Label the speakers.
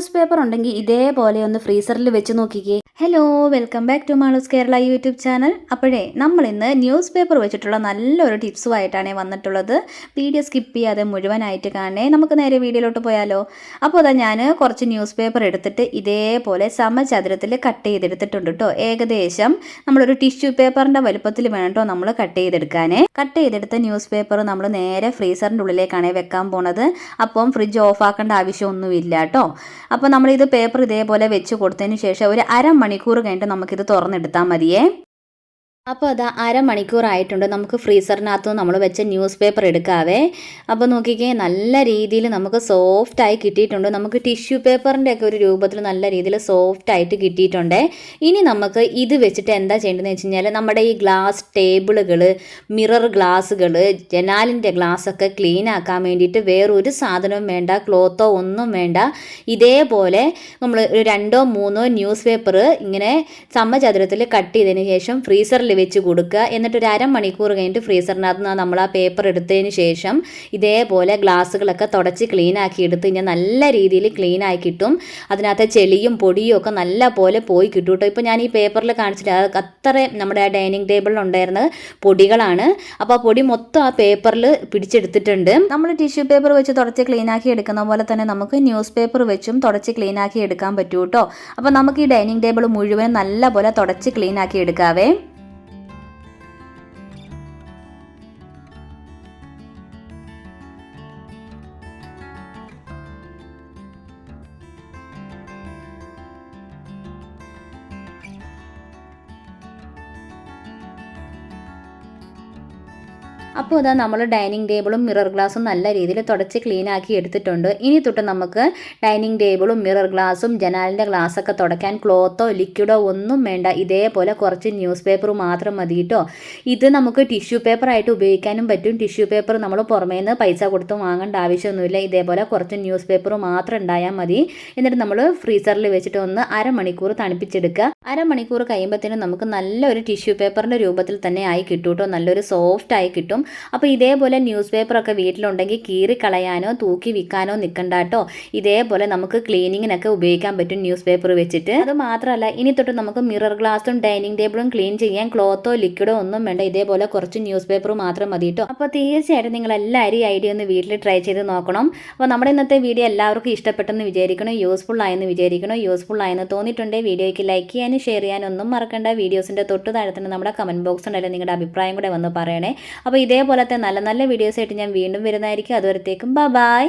Speaker 1: News paper ഉണ്ടെങ്കിൽ ഇതേപോലെ ഒന്ന് ഫ്രീസറിൽ വെച്ച് നോക്കിക്കേ. Hello welcome back to Malu's Kerala YouTube channel അപ്പോഴേ നമ്മൾ ഇന്ന് ന്യൂസ് പേപ്പർ വെച്ചിട്ടുള്ള നല്ലൊരു ടിപ്സുമായിട്ടാണ് വന്നിട്ടുള്ളത്. വീഡിയോ സ്കിപ്പ് ചെയ്യാതെ മുഴുവനായിട്ട് കാണേ നമുക്ക് നേരെ വീഡിയോയിലോട്ട് പോയാലോ. അപ്പോൾ അതാ ഞാൻ കുറച്ച് ന്യൂസ് പേപ്പർ എടുത്തിട്ട് ഇതേപോലെ സമചതുരത്തിൽ കട്ട് ചെയ്തെടുത്തിട്ടുണ്ട് കേട്ടോ ഏകദേശം നമ്മളൊരു ടിഷ്യൂ പേപ്പറിന്റെ വലുപ്പത്തിൽ വേണം കേട്ടോ നമ്മൾ കട്ട് ചെയ്തെടുക്കാനേ. കട്ട് ചെയ്തെടുത്ത ന്യൂസ് പേപ്പർ നമ്മൾ നേരെ ഫ്രീസറിന്റെ ഉള്ളിലേക്കാണ് വെക്കാൻ പോണത്. അപ്പം ഫ്രിഡ്ജ് ഓഫ് ആക്കേണ്ട ആവശ്യമൊന്നുമില്ല കേട്ടോ അപ്പോൾ നമ്മളിത് പേപ്പർ ഇതേപോലെ വെച്ച് കൊടുത്തതിന് ശേഷം ഒരു അരമണിക്കൂർ കഴിഞ്ഞിട്ട് നമുക്കിത് തുറന്നെടുത്താൽ മതിയേ. അപ്പോൾ അതാ അരമണിക്കൂറായിട്ടുണ്ട് നമുക്ക് ഫ്രീസറിനകത്ത് നമ്മൾ വെച്ച ന്യൂസ് പേപ്പർ എടുക്കാവേ. അപ്പോൾ നോക്കിക്കേ നല്ല രീതിയിൽ നമുക്ക് സോഫ്റ്റായി കിട്ടിയിട്ടുണ്ട്. നമുക്ക് ടിഷ്യൂ പേപ്പറിന്റെ ഒക്കെ ഒരു രൂപത്തിൽ നല്ല രീതിയിൽ സോഫ്റ്റായിട്ട് കിട്ടിയിട്ടുണ്ട്. ഇനി നമുക്ക് ഇത് വെച്ചിട്ട് എന്താ ചെയ്യേണ്ടതെന്ന് വെച്ച് കഴിഞ്ഞാൽ നമ്മുടെ ഈ ഗ്ലാസ് ടേബിളുകൾ മിറർ ഗ്ലാസ്സുകൾ ജനാലിന്റെ ഗ്ലാസ്സൊക്കെ ക്ലീൻ ആക്കാൻ വേണ്ടിയിട്ട് വേറൊരു സാധനവും വേണ്ട ക്ലോത്തോ ഒന്നും വേണ്ട. ഇതേപോലെ നമ്മൾ രണ്ടോ മൂന്നോ ന്യൂസ് പേപ്പർ ഇങ്ങനെ സമചതുരത്തിൽ കട്ട് ചെയ്തതിന് ശേഷം ഫ്രീസറിൽ വെച്ച് കൊടുക്കുക. എന്നിട്ട് ഒരു അരമണിക്കൂർ കഴിഞ്ഞിട്ട് ഫ്രീസറിനകത്ത് നിന്ന് നമ്മൾ ആ പേപ്പർ എടുത്തതിന് ശേഷം ഇതേപോലെ ഗ്ലാസ്സുകളൊക്കെ തുടച്ച് ക്ലീൻ ആക്കി എടുത്ത് കഴിഞ്ഞാൽ നല്ല രീതിയിൽ ക്ലീൻ ആയി കിട്ടും. അതിനകത്തെ ചെളിയും പൊടിയും ഒക്കെ നല്ല പോലെ പോയി കിട്ടും കേട്ടോ. ഇപ്പോൾ ഞാൻ ഈ പേപ്പറിൽ കാണിച്ചിട്ട് അത് അത്ര നമ്മുടെ ആ ഡൈനിങ് ടേബിളിൽ ഉണ്ടായിരുന്ന പൊടികളാണ്. അപ്പോൾ ആ പൊടി മൊത്തം ആ പേപ്പറിൽ പിടിച്ചെടുത്തിട്ടുണ്ട്. നമ്മൾ ടിഷ്യൂ പേപ്പർ വെച്ച് തുടച്ച് ക്ലീൻ ആക്കി എടുക്കുന്ന പോലെ തന്നെ നമുക്ക് ന്യൂസ് പേപ്പർ വെച്ചും തുടച്ച് ക്ലീൻ ആക്കി എടുക്കാൻ പറ്റൂ കേട്ടോ. അപ്പോൾ നമുക്ക് ഈ ഡൈനിങ് ടേബിൾ മുഴുവൻ നല്ല പോലെ തുടച്ച് ക്ലീൻ ആക്കി എടുക്കാവേ. അപ്പോൾ ഇതാ നമ്മൾ ഡൈനിങ് ടേബിളും മിറർ ഗ്ലാസും നല്ല രീതിയിൽ തുടച്ച് ക്ലീൻ ആക്കി എടുത്തിട്ടുണ്ട്. ഇനി തൊട്ട് നമുക്ക് ഡൈനിങ് ടേബിളും മിറർ ഗ്ലാസും ജനാലിന്റെ ഗ്ലാസ്സൊക്കെ തുടയ്ക്കാൻ ക്ലോത്തോ ലിക്വിഡോ ഒന്നും വേണ്ട. ഇതേപോലെ കുറച്ച് ന്യൂസ് പേപ്പർ മാത്രം മതി കേട്ടോ ഇത് നമുക്ക് ടിഷ്യൂ പേപ്പർ ആയിട്ട് ഉപയോഗിക്കാനും പറ്റും. ടിഷ്യൂ പേപ്പർ നമ്മൾ പുറമേ നിന്ന് പൈസ കൊടുത്ത് വാങ്ങേണ്ട ആവശ്യമൊന്നുമില്ല. ഇതേപോലെ കുറച്ച് ന്യൂസ് പേപ്പർ മാത്രം ഉണ്ടായാൽ മതി. എന്നിട്ട് നമ്മൾ ഫ്രീസറിൽ വെച്ചിട്ട് ഒന്ന് അരമണിക്കൂർ തണുപ്പിച്ചെടുക്കുക. അരമണിക്കൂർ കഴിയുമ്പോഴത്തേനും നമുക്ക് നല്ലൊരു ടിഷ്യൂ പേപ്പറിന്റെ രൂപത്തിൽ തന്നെ ആയി കിട്ടും കേട്ടോ നല്ലൊരു സോഫ്റ്റ് ആയി കിട്ടും. അപ്പോൾ ഇതേപോലെ ന്യൂസ് പേപ്പറൊക്കെ വീട്ടിലുണ്ടെങ്കിൽ കീറി കളയാനോ തൂക്കി വിൽക്കാനോ നിൽക്കണ്ട കേട്ടോ ഇതേപോലെ നമുക്ക് ക്ലീനിങ്ങിനൊക്കെ ഉപയോഗിക്കാൻ പറ്റും ന്യൂസ് പേപ്പർ വെച്ചിട്ട്. അത് മാത്രമല്ല ഇനി തൊട്ട് നമുക്ക് മിറർ ഗ്ലാസും ഡൈനിങ് ടേബിളും ക്ലീൻ ചെയ്യാൻ ക്ലോത്തോ ലിക്വിഡോ ഒന്നും വേണ്ട. ഇതേപോലെ കുറച്ച് ന്യൂസ് പേപ്പർ മാത്രം മതി കേട്ടോ അപ്പോൾ തീർച്ചയായിട്ടും നിങ്ങൾ എല്ലാവരും ഐഡിയ ഒന്ന് വീട്ടിൽ ട്രൈ ചെയ്ത് നോക്കണം. അപ്പോൾ നമ്മുടെ ഇന്നത്തെ വീഡിയോ എല്ലാവർക്കും ഇഷ്ടപ്പെട്ടെന്ന് വിചാരിക്കണം യൂസ്ഫുൾ ആയെന്ന് വിചാരിക്കണം യൂസ്ഫുൾ ആയെന്ന് തോന്നിയിട്ടുണ്ടെങ്കിൽ വീഡിയോയ്ക്ക് ലൈക്ക് ചെയ്യാനും ഷെയർ ചെയ്യാനും ഒന്നും മറക്കണ്ട. വീഡിയോസിന്റെ തൊട്ട് താഴെ തന്നെ നമ്മുടെ കമന്റ് ബോക്സ് ഉണ്ടല്ലോ. നിങ്ങളുടെ അഭിപ്രായം കൂടെ വന്ന് പറയണേ. അപ്പോൾ ഇതേപോലത്തെ നല്ല നല്ല വീഡിയോസ് ആയിട്ട് ഞാൻ വീണ്ടും വരുന്നതായിരിക്കും. അതുവരത്തേക്കും ബൈ